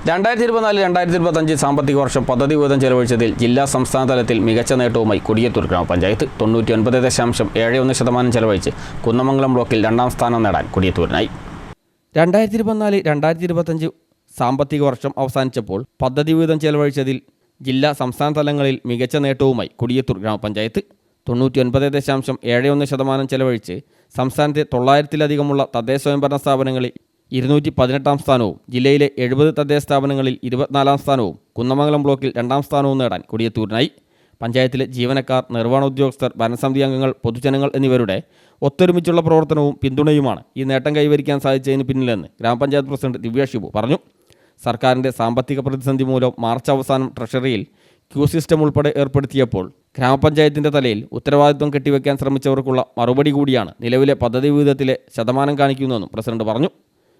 രണ്ടായിരത്തി ഇരുപത്തിനാല് രണ്ടായിരത്തി ഇരുപത്തഞ്ച് സാമ്പത്തിക വർഷം പദ്ധതി വീതം ചെലവഴിച്ചതിൽ ജില്ലാ സംസ്ഥാന തലത്തിൽ മികച്ച നേട്ടവുമായി കൊടിയത്തൂർ ഗ്രാമപഞ്ചായത്ത് തൊണ്ണൂറ്റി ഒൻപത് ദശാംശം ഏഴ് ഒന്ന് ശതമാനം ചെലവഴിച്ച് കുന്നമംഗലം ബ്ലോക്കിൽ രണ്ടാം സ്ഥാനം നേടാൻ കൊടിയത്തൂരിനായി രണ്ടായിരത്തി ഇരുപത്തിനാല് രണ്ടായിരത്തി ഇരുപത്തഞ്ച് സാമ്പത്തിക വർഷം അവസാനിച്ചപ്പോൾ പദ്ധതി വീതം ചെലവഴിച്ചതിൽ ജില്ലാ സംസ്ഥാന തലങ്ങളിൽ മികച്ച നേട്ടവുമായി കൊടിയത്തൂർ ഗ്രാമപഞ്ചായത്ത് തൊണ്ണൂറ്റി ഒൻപത് ദശാംശം ഏഴ് ഒന്ന് ശതമാനം ചെലവഴിച്ച് സംസ്ഥാനത്തെ തൊള്ളായിരത്തിലധികമുള്ള തദ്ദേശ സ്വയംഭരണ സ്ഥാപനങ്ങളിൽ ഇരുന്നൂറ്റി പതിനെട്ടാം സ്ഥാനവും ജില്ലയിലെ എഴുപത് തദ്ദേശ സ്ഥാപനങ്ങളിൽ ഇരുപത്തിനാലാം സ്ഥാനവും കുന്നമംഗലം ബ്ലോക്കിൽ രണ്ടാം സ്ഥാനവും നേടാൻ കൊടിയത്തൂരിനായി. പഞ്ചായത്തിലെ ജീവനക്കാർ നിർവഹണ ഉദ്യോഗസ്ഥർ ഭരണസമിതി അംഗങ്ങൾ പൊതുജനങ്ങൾ എന്നിവരുടെ ഒത്തൊരുമിച്ചുള്ള പ്രവർത്തനവും പിന്തുണയുമാണ് ഈ നേട്ടം കൈവരിക്കാൻ സാധിച്ചതിന് പിന്നിലെന്ന് ഗ്രാമപഞ്ചായത്ത് പ്രസിഡന്റ് ദിവ്യ ഷിബു പറഞ്ഞു. സർക്കാരിന്റെ സാമ്പത്തിക പ്രതിസന്ധി മൂലം മാർച്ച് അവസാനം ട്രഷറിയിൽ ക്യൂ സിസ്റ്റം ഉൾപ്പെടെ ഏർപ്പെടുത്തിയപ്പോൾ ഗ്രാമപഞ്ചായത്തിന്റെ തലയിൽ ഉത്തരവാദിത്വം കെട്ടിവെക്കാൻ ശ്രമിച്ചവർക്കുള്ള മറുപടി കൂടിയാണ് നിലവിലെ പദ്ധതി വിഹിതത്തിലെ ശതമാനം കാണിക്കുന്നതെന്നും പ്രസിഡന്റ് പറഞ്ഞു.